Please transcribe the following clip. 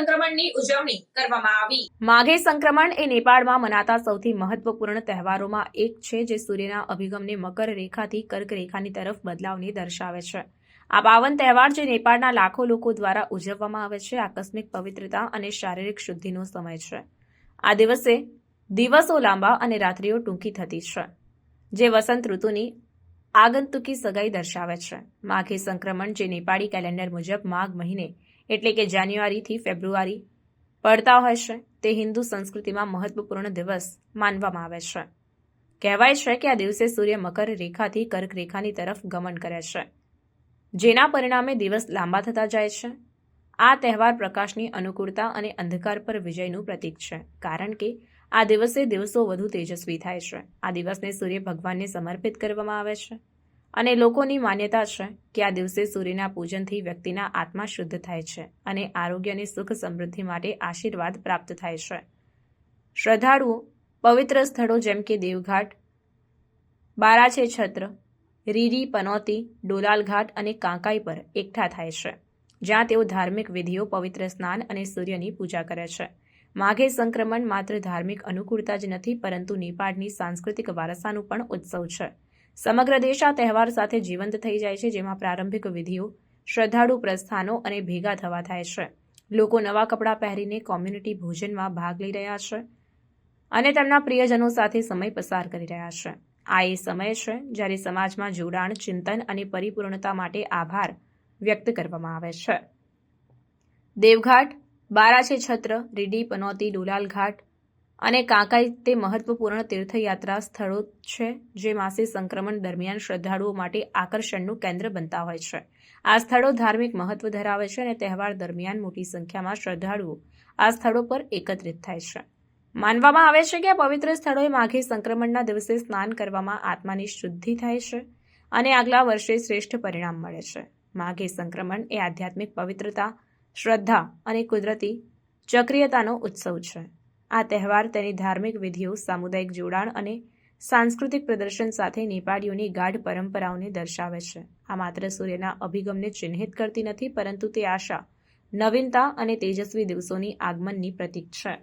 સંક્રમણની ઉજવણી કરવામાં આવી. માઘે સંક્રમણ એ નેપાળમાં મનાતા સૌથી મહત્વપૂર્ણ તહેવારોમાં એક છે જે સૂર્યના અભિગમને મકર રેખાથી કર્ક રેખાની તરફ બદલાવને દર્શાવે છે. આ પાવન તહેવાર જે નેપાળના લાખો લોકો દ્વારા ઉજવવામાં આવે છે, આકસ્મિક પવિત્રતા અને શારીરિક શુદ્ધિનો સમય છે. આ દિવસે દિવસો લાંબા અને રાત્રિઓ ટૂંકી થતી છે, જે વસંત ઋતુની આગંતુકી સગાઈ દર્શાવે છે. માઘે સંક્રમણ જે નેપાળી કેલેન્ડર મુજબ માઘ મહિને એટલે કે જાન્યુઆરીથી ફેબ્રુઆરી. પડતા હોય છે તે હિન્દુ સંસ્કૃતિમાં મહત્વપૂર્ણ દિવસ માનવામાં આવે છે. કહેવાય છે કે આ દિવસે સૂર્ય મકર રેખાથી કર્ક રેખાની તરફ ગમન કરે છે. જેના પરિણામે દિવસ લાંબા થતા જાય છે. આ તહેવાર પ્રકાશની અનુકૂળતા અને અંધકાર પર વિજયનું પ્રતીક છે, કારણ કે આ દિવસે દિવસો વધુ તેજસ્વી થાય છે. આ દિવસને સૂર્ય ભગવાનને સમર્પિત કરવામાં આવે છે. અને લોકોની માન્યતા છે કે આ દિવસે સૂર્યના પૂજનથી વ્યક્તિના આત્મા શુદ્ધ થાય છે અને આરોગ્ય અને સુખ સમૃદ્ધિ માટે આશીર્વાદ પ્રાપ્ત થાય છે. શ્રદ્ધાળુઓ, પવિત્ર સ્થળો જેમ કે દેવઘાટ, બારાછે છત્ર, રીરી, પનોતી ડોલાલ ઘાટ અને કાંકાઈ પર એકઠા થાય છે, જ્યાં તેઓ ધાર્મિક વિધિઓ, પવિત્ર સ્નાન અને સૂર્યની પૂજા કરે છે. માઘે સંક્રમણ માત્ર ધાર્મિક અનુકૂળતા જ નથી, પરંતુ નેપાળની સાંસ્કૃતિક વારસાનું પણ ઉત્સવ છે. સમગ્ર દેશ આ તહેવાર સાથે જીવંત થઈ જાય છે, જેમાં પ્રારંભિક વિધિઓ, શ્રદ્ધાળુ પ્રસ્થાનો અને ભેગા થવા થાય છે. લોકો નવા કપડાં પહેરીને કોમ્યુનિટી ભોજનમાં ભાગ લઈ રહ્યા છે અને તેમના પ્રિયજનો સાથે સમય પસાર કરી રહ્યા છે. આ એ સમય છે જ્યારે સમાજમાં જોડાણ, ચિંતન અને પરિપૂર્ણતા માટે આભાર વ્યક્ત કરવામાં આવે છે. દેવઘાટ, બારાછે છત્ર રીડી પનોતી ડોલાલ ઘાટ અને કાંકાઈ તે મહત્વપૂર્ણ તીર્થયાત્રા સ્થળો છે, જે માસે સંક્રમણ દરમિયાન શ્રદ્ધાળુઓ માટે આકર્ષણનું કેન્દ્ર બનતા હોય છે. આ સ્થળો ધાર્મિક મહત્વ ધરાવે છે અને તહેવાર દરમિયાન મોટી સંખ્યામાં શ્રદ્ધાળુઓ આ સ્થળો પર એકત્રિત થાય છે. માનવામાં આવે છે કે આ પવિત્ર સ્થળોએ માઘે સંક્રમણના દિવસે સ્નાન કરવામાં આત્માની શુદ્ધિ થાય છે અને આગલા વર્ષે શ્રેષ્ઠ પરિણામ મળે છે. માઘે સંક્રમણ એ આધ્યાત્મિક પવિત્રતા, શ્રદ્ધા અને કુદરતી ચક્રિયતાનો ઉત્સવ છે. આ તહેવાર તેની ધાર્મિક વિધિઓ, સામુદાયિક જોડાણ અને સાંસ્કૃતિક પ્રદર્શન સાથે નેપાળીઓની ગાઢ પરંપરાઓને દર્શાવે છે. આ માત્ર સૂર્યના અભિગમને ચિહ્નિત કરતી નથી, પરંતુ તે આશા, નવીનતા અને તેજસ્વી દિવસોની આગમનની પ્રતીક છે.